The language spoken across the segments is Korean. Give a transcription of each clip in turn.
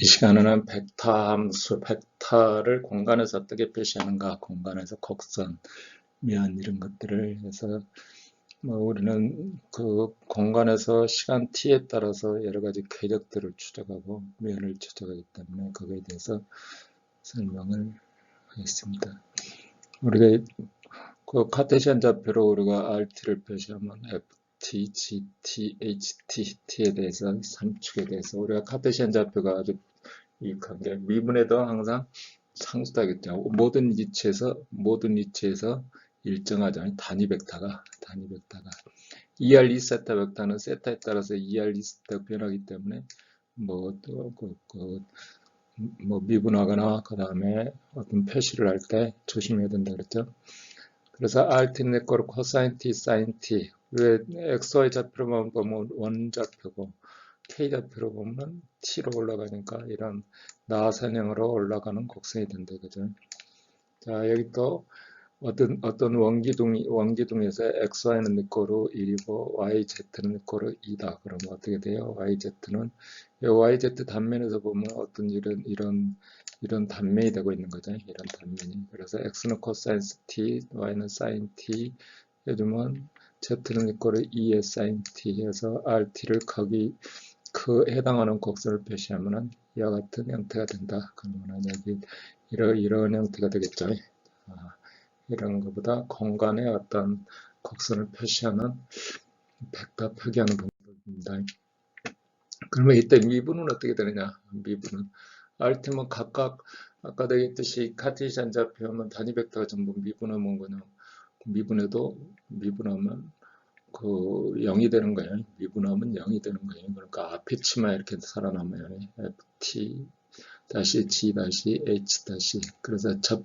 이 시간에는 벡터 함수, 벡터를 공간에서 어떻게 표시하는가, 공간에서 곡선, 면 이런 것들을 해서 뭐 우리는 그 공간에서 시간 t에 따라서 여러 가지 궤적들을 추적하고 면을 추적하기 때문에 거기에 대해서 설명을 하겠습니다. 우리가 그 카테시안 좌표로 우리가 RT를 표시하면 FT, GT, HT, T에 대해서 3축에 대해서 우리가 카테시안 좌표가 아주 유익한 게 미분에도 항상 상수다겠죠. 모든 위치에서 모든 위치에서 일정하죠. 단위 벡터가 단위 벡터가 ER 2세타 벡터는 세타에 따라서 ER 2세타 변하기 때문에 뭐또그 그, 뭐 미분하거나 그 다음에 어떤 표시를 할 때 조심해야 된다 그랬죠. 그래서 RT 내 거를 코사인 T, 사인 T 왜 XY 좌표로만 보면 원 좌표고 K 좌표로 보면 T로 올라가니까 이런 나선형으로 올라가는 곡선이 된다 그죠. 자 여기 또 어떤 어떤 원기둥이 원기둥에서 xy는 니꼬로 1이고 yz는 니꼬로 2다. 그러면 어떻게 돼요? yz는 이 yz 단면에서 보면 어떤 이런 이런 이런 단면이 되고 있는 거죠. 이런 단면이. 그래서 x는 코사인 t, y는 사인 t 해주면 z는 니꼬로 2의 사인 t 해서 rt를 거기 그 해당하는 곡선을 표시하면은 이와 같은 형태가 된다. 그러면 여기 이런 이런 형태가 되겠죠. 아. 이런 것보다 공간의 어떤 곡선을 표시하는 벡터 표기하는 방법입니다. 그러면 이때 미분은 어떻게 되느냐? 미분은 알테면 각각 아까도 얘기했듯이 카테시안 좌표하면 단위 벡터가 전부 미분하면 그냥 미분해도 미분하면 그 0이 되는 거예요. 미분하면 0이 되는 거예요. 그러니까 앞에 치마 이렇게 살아남아요. ft 다시 g 다시 h 다시 그래서 접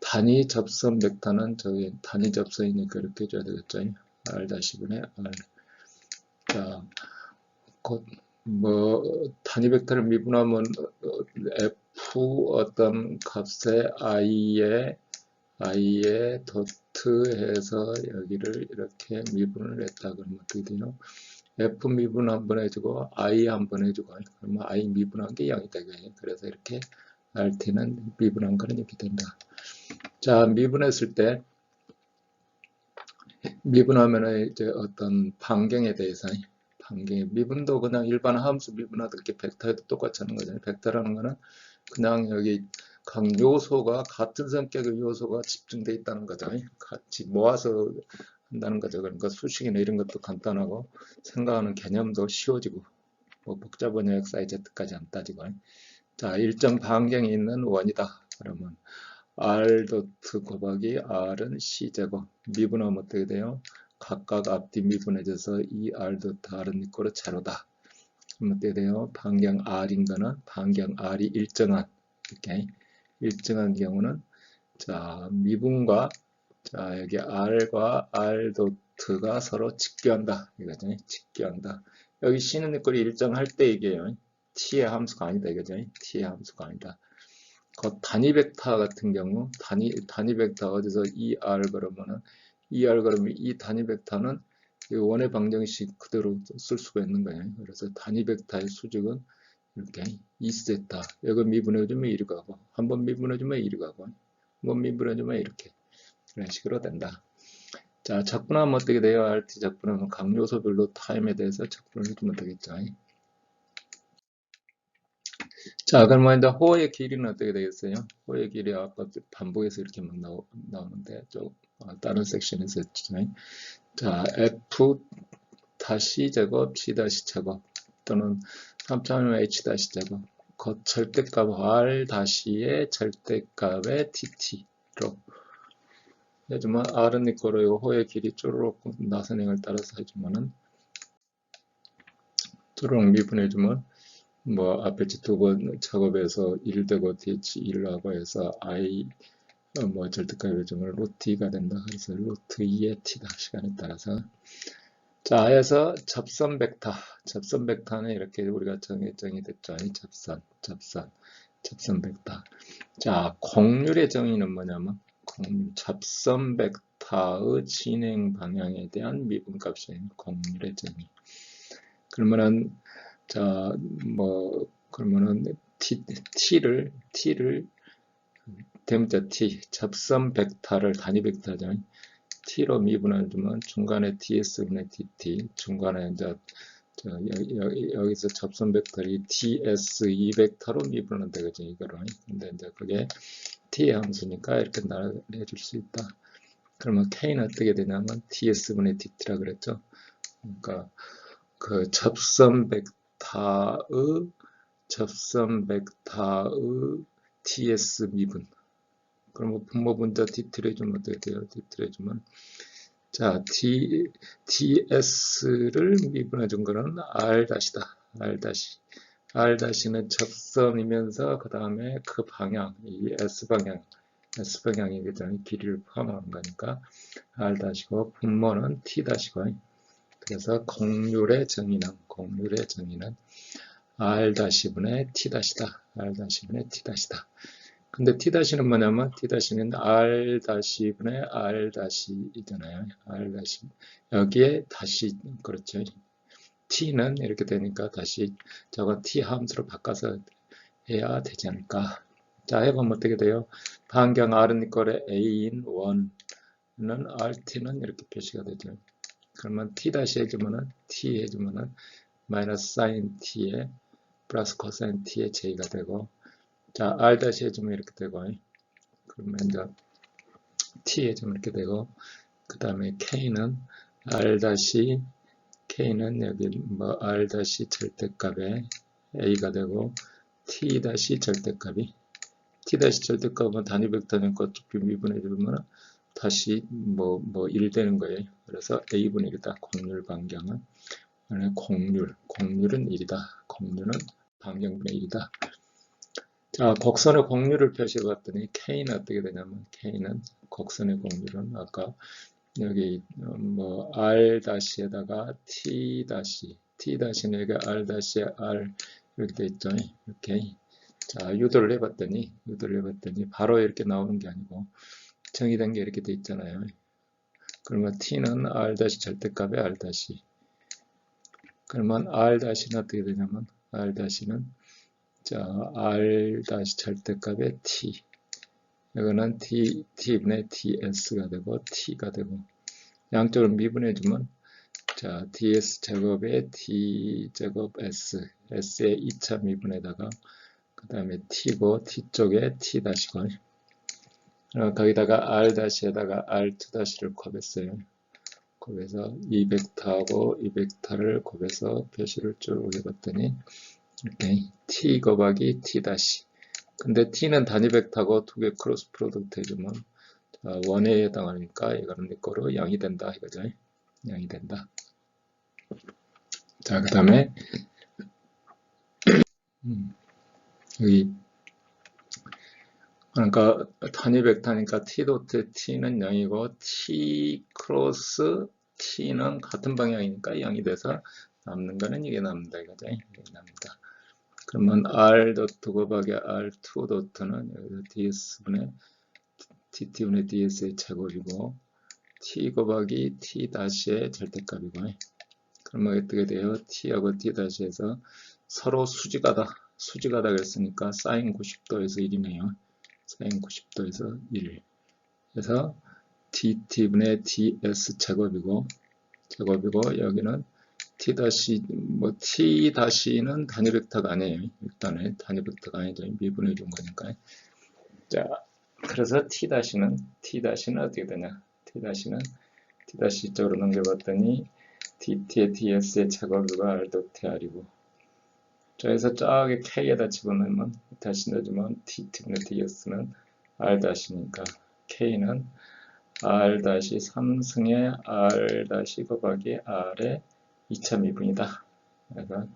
단위 접선 벡터는 저기 단위 접선이니까 이렇게 해줘야 되겠죠 r 다시 분의 r 자 곧뭐 단위 벡터를 미분하면 f 어떤 값에 i에 i에 도트 해서 여기를 이렇게 미분을 했다 그러면 어떻게 되요 F 미분 한 번 해주고 I 한 번 해주고 그러면 I 미분한 게 0이 되게 해요. 그래서 이렇게 RT는 미분한 거는 이렇게 된다. 자 미분했을 때 미분하면은 이제 어떤 반경에 대해서 반경 미분도 그냥 일반 함수 미분하듯 이렇게 벡터에도 똑같이 하는 거잖아요. 벡터라는 거는 그냥 여기 각 요소가 같은 성격의 요소가 집중되어 있다는 거죠. 같이 모아서 한다는 거죠. 그러니까 수식이나 이런 것도 간단하고 생각하는 개념도 쉬워지고 뭐 복잡한 영역 사이즈까지 안 따지고 자 일정 반경이 있는 원이다. 그러면 r 도트 곱하기 r은 c제곱 미분하면 어떻게 돼요? 각각 앞뒤 미분해져서 이 r 도트 r은 이꼴로 제로다. 그럼 어떻게 돼요? 반경 r인 거는 반경 r이 일정한 이렇게 일정한 경우는 자 미분과 자, 여기 R과 R 도트가 서로 직교한다. 이거죠. 직교한다. 여기 C는 니꼴이 일정할 때 이게요. T의 함수가 아니다. 이거죠. T의 함수가 아니다. 그 단위 벡터 같은 경우, 단위, 단위 벡터 어디서 ER 그러면은, ER 그러면 이 단위 벡터는 원의 방정식 그대로 쓸 수가 있는 거예요. 그래서 단위 벡터의 수직은 이렇게 2세타. 여기 미분해주면 이리 가고, 한 번 미분해주면 이리 가고, 한번 미분해주면 이렇게. 이런 식으로 된다. 자, 적분하면 어떻게 돼요? RT 적분하면 각 요소별로 타임에 대해서 적분을 해주면 되겠죠. 자, 그러면 이제 호의 길이는 어떻게 되겠어요? 호의 길이 아까 반복해서 이렇게만 나오, 나오는데, 좀, 어, 다른 섹션에서 했죠. 자, F 다시 제곱, C 다시 제곱, 또는 3차원의 H 다시 제곱, 그 절대값 R 다시의 절대값의 TT로 해주면 R은 니꼬로 호의 길이 쪼르륵 나선행을 따라서 해주면은 쪼르륵 미분해주면 뭐 앞에 두 번 작업에서 1 되고 DH 1을 하고 해서 I 어, 뭐 절대값 루트 2가 된다. 그래서 루트 2의 t다. 시간에 따라서 자 해서 접선 벡터 접선 벡터는 이렇게 우리가 정의정이 됐죠. 아니 접선 접선 접선 벡터 자 공률의 정의는 뭐냐면 접선 벡터의 진행 방향에 대한 미분값인 공률의 정의. 그러면은 자 뭐 그러면은 t, t를 t를 대문자 t 접선 벡터를 단위 벡터죠. T로 미분해 주면 중간에 ds분의 dt 중간에 이제 저 여기, 서 접선 벡터이 ts2 벡터로 미분은 되겠죠 이거를. 근데 이제 그게 t 함수니까 이렇게 나눠줄 수 있다. 그러면 k는 어떻게 되냐면 ts분의 dt라 그랬죠? 그러니까 그 접선 벡터의 접선 벡터의 ts 미분 그러면 분모 분자 dt를 해주면 어떻게 돼요 dt를 해주면 자, D, ds를 미분해 준 거는 r 다시다. r 다시. r 다시는 접선이면서 그 다음에 그 방향, 이 s 방향, s 방향이겠죠. 길이를 포함한 거니까 r 다시고 분모는 t 다시고. 그래서 공률의 정의는 공률의 정의는 r 다시분의 t 다시다. r 다시분의 t 다시다. 근데 t-는 뭐냐면 t-는 r-분의 r-이잖아요. r- 여기에 다시 그렇죠. t는 이렇게 되니까 다시 저거 t 함수로 바꿔서 해야 되지 않을까. 자 해보면 어떻게 돼요? 반경 r은 이꼴에 a인 1는 rt는 이렇게 표시가 되죠. 그러면 t 다시 해주면은 t 해주면은 마이너스 사인 t에 플러스 코사인 t의 j가 되고 자, R 다시 해주면 이렇게 되고, 그러면 이제 T 해주면 이렇게 되고, 그 다음에 K는 R 다시, K는 여기 뭐 R 다시 절대값에 A가 되고, T 다시 절대값이, T 다시 절대값은 단위 벡터니까 어차피 미분해 주면 다시 뭐, 뭐, 1 되는 거예요. 그래서 A분의 1이다. 공률 반경은. 공률, 공률은 1이다. 공률은 반경분의 1이다. 자, 곡선의 공률을 표시해 봤더니 K는 어떻게 되냐면 K는 곡선의 공률은 아까 여기 뭐 R 다시에다가 T 다시 T 다시는 여기 R 다시 R 이렇게 돼 있죠. 이렇게 자 유도를 해봤더니 유도를 해봤더니 바로 이렇게 나오는 게 아니고 정의된 게 이렇게 돼 있잖아요. 그러면 T는 R 다시 절대값의 R 다시 그러면 R 다시는 어떻게 되냐면 R 다시는 자, r 다시 절대값의 t. 이거는 t, t분의 ts가 되고 t가 되고 양쪽을 미분해주면 자, ds 제곱의 t 제곱 s, s의 2차 미분에다가 그 다음에 t고 t 쪽에 t 다시고 어, 거기다가 r 다시에다가 r2 다시를 곱했어요. 곱해서 이 벡터하고 이 벡터를 곱해서 표시를 쭉 해봤더니 이렇게 t 곱하기 t 다시. 근데 t는 단위 벡터고 두 개 크로스 프로덕트 해주면 자, 원에 해당하니까 이거는 내 거로 0이 된다 이거죠. 0이 된다. 자 그 다음에 음, 여기 그러니까 단위 벡터니까 t 도트 t는 0이고 t 크로스 t는 같은 방향이니까 0이 돼서 남는 거는 이게 남는다 이거죠. 이게 남는다 그러면 r 도트 곱하기 r2 도트는 여기서 ds분의 tt분의 ds의 제곱이고 t 곱하기 t 다시의 절대값이고 그러면 어떻게 돼요? t하고 t 다시에서 서로 수직하다 수직하다 그랬으니까 사인 90도에서 1이네요. 사인 90도에서 1 그래서 tt분의 ds 제곱이고 제곱이고 여기는 t 다시 뭐 t 다시는 단위 벡터가 아니에요. 일단은 단위 벡터가 아니죠. 미분해 준 거니까. 자, 그래서 t 다시는 t 다시는 어떻게 되냐? t 다시는 t 다시 쪽으로 넘겨봤더니 dt의 ds의 제곱이가 r 도트 r이고 저에서 저기 k에다 집어넣으면 다시 넣어주면 dt분의 ds는 r 다시니까 k는 r 다시 3승의 r 다시 곱하기 r의 2차 미분이다. 그러니까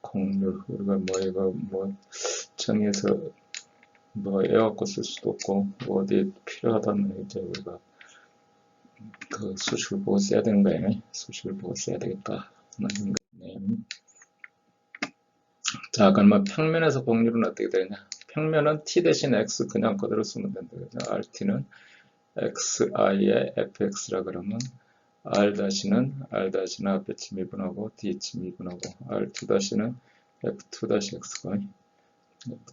공률 우리가 뭐 이거 뭐 정해서 뭐 에어갖고 쓸 수도 없고 뭐 어디 필요하다면 이제 우리가 그 수식을 보고 써야 되는 거예요. 수식을 보고 써야 되겠다. 네. 자, 그러면 평면에서 공률은 어떻게 되냐? 평면은 t 대신 x 그냥 그대로 쓰면 된다. 그죠? rt는 xi의 fx라 그러면 R-는 R-는 앞에 미분하고 DH 미분하고 R2-는 F2-X가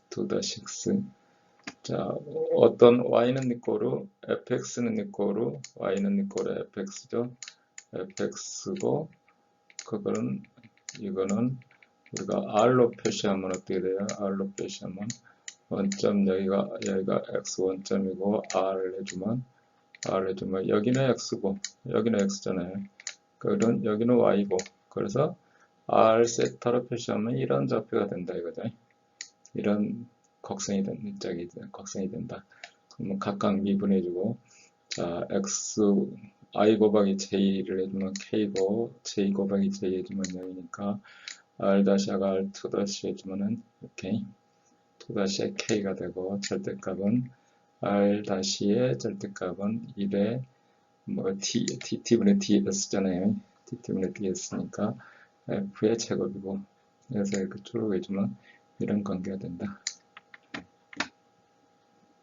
f2-x 자 어떤 y는 니꼬로 fx는 니꼬로 y는 니꼬로 fx죠. Fx고 그거는 이거는 우리가 r로 표시하면 어떻게 돼요? R로 표시하면 원점 여기가 여기가 x 원점이고 r 해주면 r 해주면 여기는 x고 여기는 x잖아요. 그런 여기는 y고. 그래서 r 세타로 표시하면 이런 좌표가 된다 이거죠 이런 곡선이 된 저기 곡선이 된다. 그러면 각각 미분해주고. 자 x i 곱하기 j를 해주면 k고 j 곱하기 j 해주면 0이니까 r 다시 r 2 다시 해주면은 이렇게 2 다시 k가 되고 절대값은 r 다시의 절대값은 1에 뭐 t t분의 ds 잖아요. t t분의 ds니까 f의 제곱이고 그래서 이렇게 쭉 해주면 이런 관계가 된다.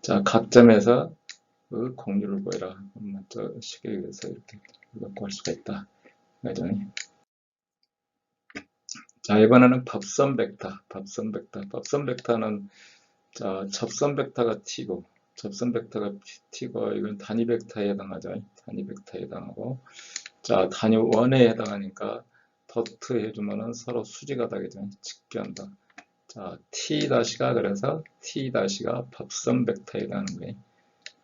자, 각 점에서 그 공률을 보여라. 저 식에 의해서 이렇게 구할 수가 있다. 그죠? 자, 이번에는 법선 벡터, 법선 벡터. 법선 벡터는 자, 접선 벡터가 t고, 접선 벡터가 t고, 이건 단위 벡터에 해당하죠. 단위 벡터에 해당하고, 자, 단위 원에 해당하니까 더트 해주면은 서로 수지가 다르죠. 직결한다. 자, t 다시가 그래서 t 다시가 법선 벡터에 해당하는 거예요.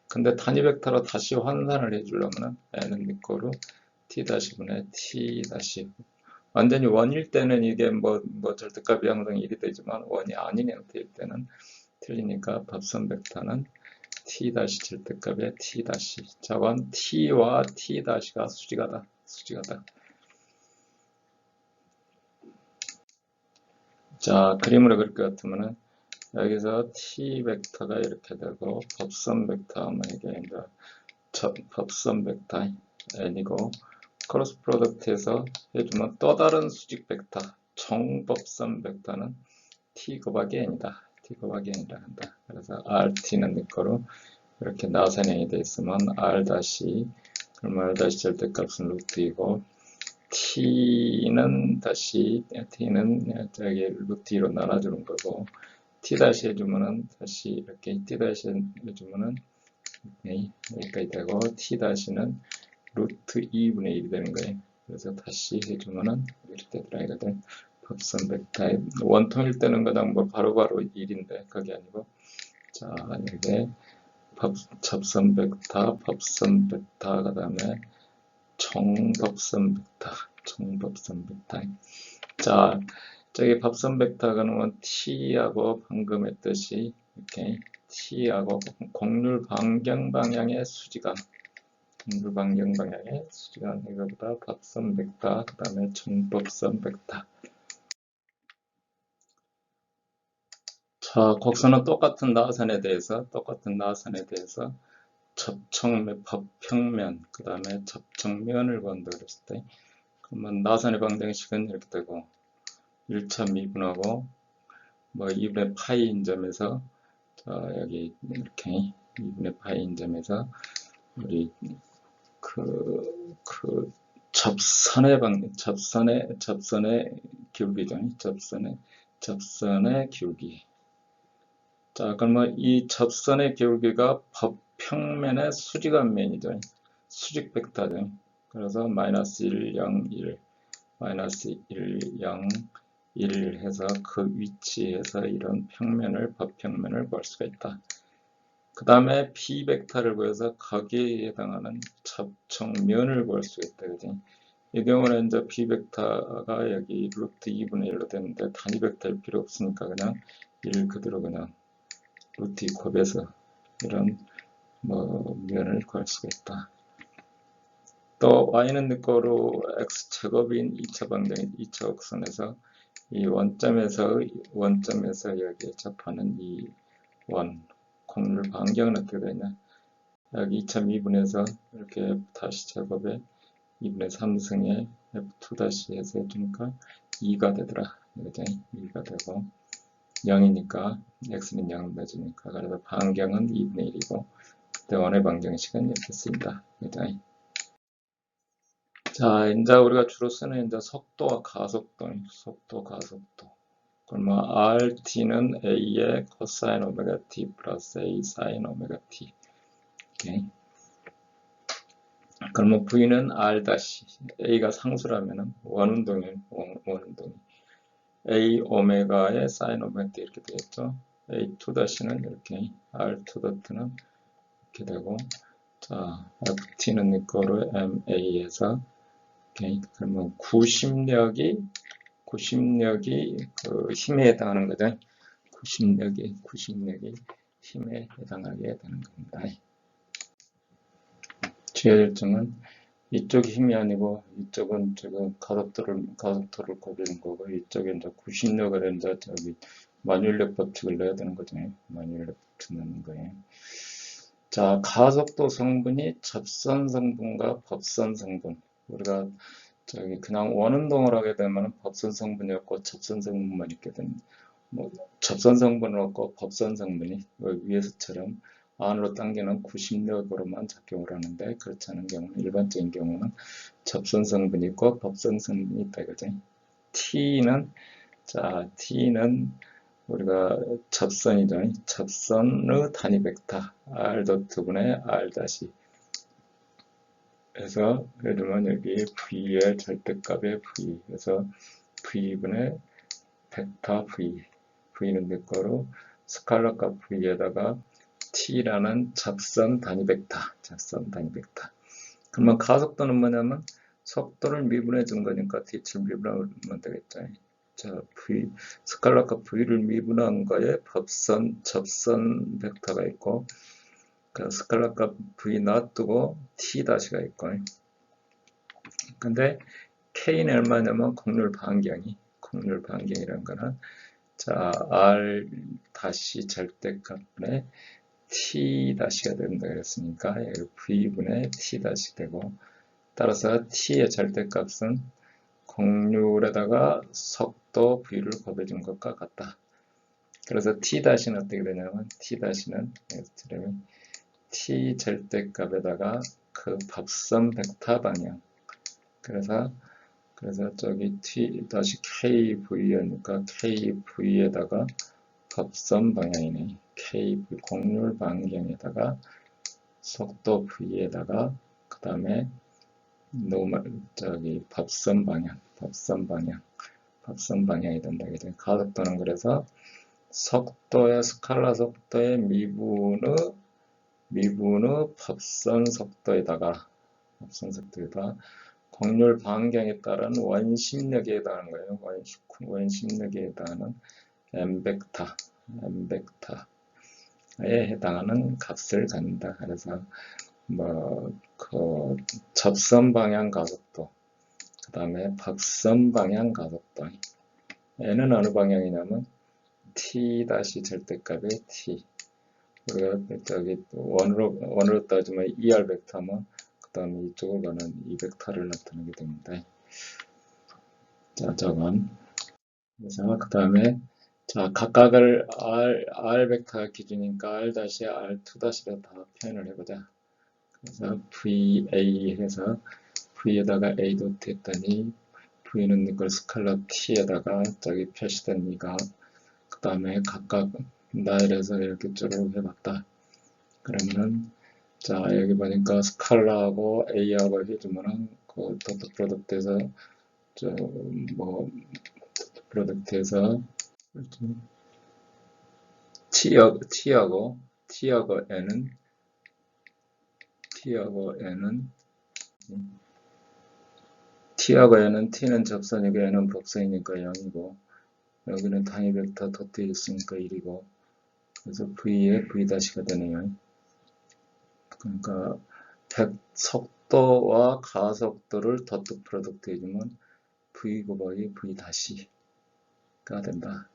근데 단위 벡터로 다시 환산을 해주려면은 n은 니꼬로 t 다시 분의 t 다시 완전히 원일 때는 이게 뭐, 뭐 절대값이 항상 1이 되지만 원이 아닌 형태일 때는 틀리니까 법선 벡터는 t 다시 절대값의 t 다시 저건 t와 t 다시가 수직하다 수직하다 자 그림으로 그릴 것 같으면은 여기서 t 벡터가 이렇게 되고 법선 벡터 하면 이게 이제 저, 법선 벡터 n이고 크로스 프로덕트에서 해주면 또 다른 수직 벡터 정법선 벡터는 t 곱하기 n이다. 곱하기 n이라 한다. 그래서 rt는 내 거로 이렇게 나선형이 되어 있으면 r 다시 그럼 r 다시 절대 값은 루트이고 t는 다시 t는 저기 루트 2로 나눠주는 거고 t 다시 해주면은 다시 이렇게 t 다시 해주면은 여기까지 되고 t 다시는 루트 2분의 1이 되는 거예요. 그래서 다시 해주면은 이렇게 되더라 법 선 벡터의 원통일 때는 그냥 뭐 바로바로 1인데 그게 아니고. 자 이게 법, 접선 벡터, 법선 벡터 그 다음에 총법선 벡터, 총법선 벡터. 자 저기 법선 벡터는 t하고 방금 했듯이 이렇게 t하고 곡률 반경 방향의 수지가 물방경 방향의 수직한 이거보다 법선 벡터, 그 다음에 정법선 벡터. 자, 곡선은 똑같은 나선에 대해서, 똑같은 나선에 대해서 접촉면, 법평면, 그 다음에 접촉면을 본다 그랬을 때, 그러면 나선의 방정식은 이렇게 되고, 1차 미분하고, 뭐 2분의 파이인 점에서, 자, 여기 이렇게 2분의 파이인 점에서, 우리 그, 그, 접선의 방, 접선의, 접선의 기울기죠. 접선의, 접선의 기울기. 자, 그러면 이 접선의 기울기가 법평면의 수직안면이죠. 수직 벡터죠. 그래서 마이너스 1, 0, 1, 마이너스 1, 0, 1 해서 그 위치에서 이런 평면을, 법평면을 볼 수가 있다. 그 다음에 b 벡터를 구해서 거기에 해당하는 접촉면을 구할 수 있다. 그지? 이 경우는 이제 b 벡터가 여기 루트 2분의 1로 되는데 단위 벡터일 필요 없으니까 그냥 1 그대로 그냥 루트 2 곱해서 이런 뭐 면을 구할 수가 있다. 또 y는 늦거로 x 제곱인 2차 방정인 2차 곡선에서 이 원점에서 원점에서 여기에 접하는 이원 곡률 반경은 어떻게 되냐 여기 2.2분에서 이렇게 다시 제곱에 2분의 3승에 F2 다시 해서 해주니까 2가 되더라 그죠? 2가 되고 0이니까 x는 0을 맞으니까 그래서 반경은 2분의 1이고 그때 원의 방정식은 이렇게 쓰인다 그죠? 자 이제 우리가 주로 쓰는 이제 속도와 가속도 속도 가속도 그러면 RT는 A의 코사인 오메가 T 플러스 A 사인 오메가 T. 오케이. 그러면 V는 R 다시 A가 상수라면은 원운동이 원, 원운동이 A 오메가의 사인 오메가 이렇게 되겠죠. A2 다시는 이렇게 R2 도트는 이렇게 되고 자 FT는 이거로 MA에서 오케이 그러면 구심력이 구심력이 그 힘에 해당하는 거죠. 구심력이 구심력이 힘에 해당하게 되는 겁니다. 주요절정은 이쪽 힘이 아니고 이쪽은 지금 가속도를 가속도를 거리는 거고 이쪽에 이제 구심력을 이제 저기 만율력 법칙을 넣어야 되는 거죠. 만율력 법칙 넣는 거예요. 자, 가속도 성분이 접선 성분과 법선 성분. 우리가 저기 그냥 원운동을 하게 되면 법선 성분이 없고 접선 성분만 있게 됩니다. 뭐 접선 성분은 없고 법선 성분이 위에서처럼 안으로 당기는 구심력으로만 작용을 하는데 그렇지 않은 경우는 일반적인 경우는 접선 성분이 있고 법선 성분이 있다 이거죠. T는 자 T는 우리가 접선이죠. 접선의 단위 벡터 R 도트 분의 R 다시 그래서 예를 들면 여기 V의 절대값의 V 그래서 V분의 벡터 V V는 몇 거로 스칼라값 V에다가 T라는 접선 단위 벡터 접선 단위 벡터 그러면 가속도는 뭐냐면 속도를 미분해 준 거니까 T를 미분하면 되겠죠. 자, V, 스칼라값 V를 미분한 거에 법선, 접선 벡터가 있고, 그 스칼라값 V 놔두고 T 다시가 있고, 근데 K는 얼마냐면 곡률 반경이, 곡률 반경이라는 거는, 자, R 다시 절대값분의 T 다시가 된다 그랬으니까, V분의 T 되고, 따라서 T의 절대값은 곡률에다가 속도 V를 곱해준 것과 같다. 그래서 T 다시는 어떻게 되냐면 T 다시는 T 절대값에다가 그 법선 벡터 방향. 그래서 그래서 저기 T 다시 KV니까 KV에다가 법선 방향이네. KV 곡률 반경에다가 속도 V에다가 그 다음에 노멀 저기 법선 방향, 법선 방향, 법선 방향이 된다. 그죠? 가속도는 그래서 속도의 스칼라 속도의 미분의 미분의 법선 속도에다가 법선 속도에다 곡률 반경에 따른 원심력에 해당하는 거예요. 원심, 원심력에 해당하는 m 벡터, m 벡터 에 해당하는 값을 갖는다. 그래서 뭐, 그, 접선 방향 가속도, 그 다음에 박선 방향 가속도. 얘는 어느 방향이냐면, t 다시 절대값의 t. 우리가 저기 원으로, 원으로 따지면 er 벡터면, 그 다음에 이쪽으로 가는 이 벡터를 나타내게 됩니다. 자, 저건. 그래서 그 다음에 자, 각각을 R, R 벡터 기준이니까 R 다시 R2 다시로 다 표현을 해보자. 그래서 VA 해서 V에다가 A 도트 했더니 V는 이걸 스칼라 T에다가 저기 표시된 이가 그 다음에 각각 나열해서 이렇게 쭉 해봤다. 그러면은 자 여기 보니까 스칼라하고 A하고 해주면은 그 도트 프로덕트에서 저뭐 프로덕트에서 N은 T하고 N은 T하고 N은 T는 접선이고 N은 복선이니까 0이고 여기는 단위 벡터 도트 있으니까 1이고 그래서 V에 V 다시가 되네요. 그러니까 속도와 가속도를 더트 프로덕트 해주면 V 곱하기 V 다시가 된다.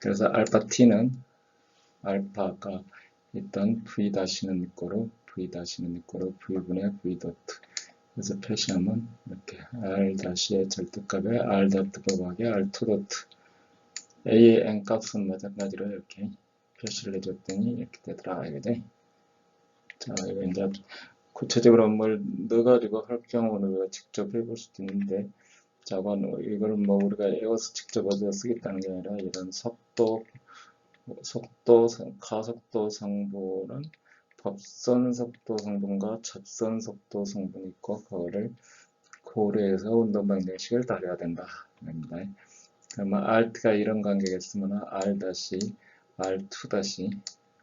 그래서 알파 T는 알파가 있던 V 다시는 있고로 V 다시는 있고로 V분의 V 도트. 그래서 표시하면 이렇게 R 다시의 절대값에 R 도트 곱하기 R2 도트. A의 N 값은 마찬가지로 이렇게 표시를 해줬더니 이렇게 되더라 이거지 자 이거 이제 구체적으로 뭘 넣어가지고 할 경우는 우리가 직접 해볼 수도 있는데 자관 이거는 뭐 우리가 외워서 직접 어디다 쓰겠다는 게 아니라 이런 속도 속도 가속도 성분은 법선 속도 성분과 접선 속도 성분이 있고 그거를 고려해서 운동 방정식을 다뤄야 된다. 입니다. 그러면 Alt가 이런 관계겠으면 R 다시 R2 다시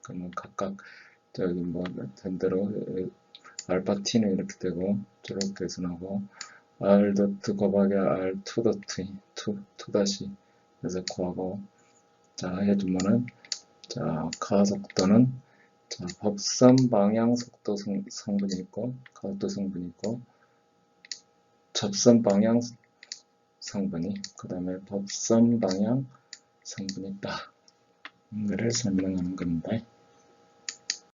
그러면 각각 저기 뭐 된대로 알파 t는 이렇게 되고 저렇게 해서나고 R 도트 곱하기 R2 도트 2, 2 다시 그래서 구하고 자 해주면은 자 가속도는 자 법선 방향 속도 성, 성분이 있고 가속도 성분이 있고 접선 방향 성분이 그 다음에 법선 방향 성분이 있다. 이거를 설명하는 겁니다.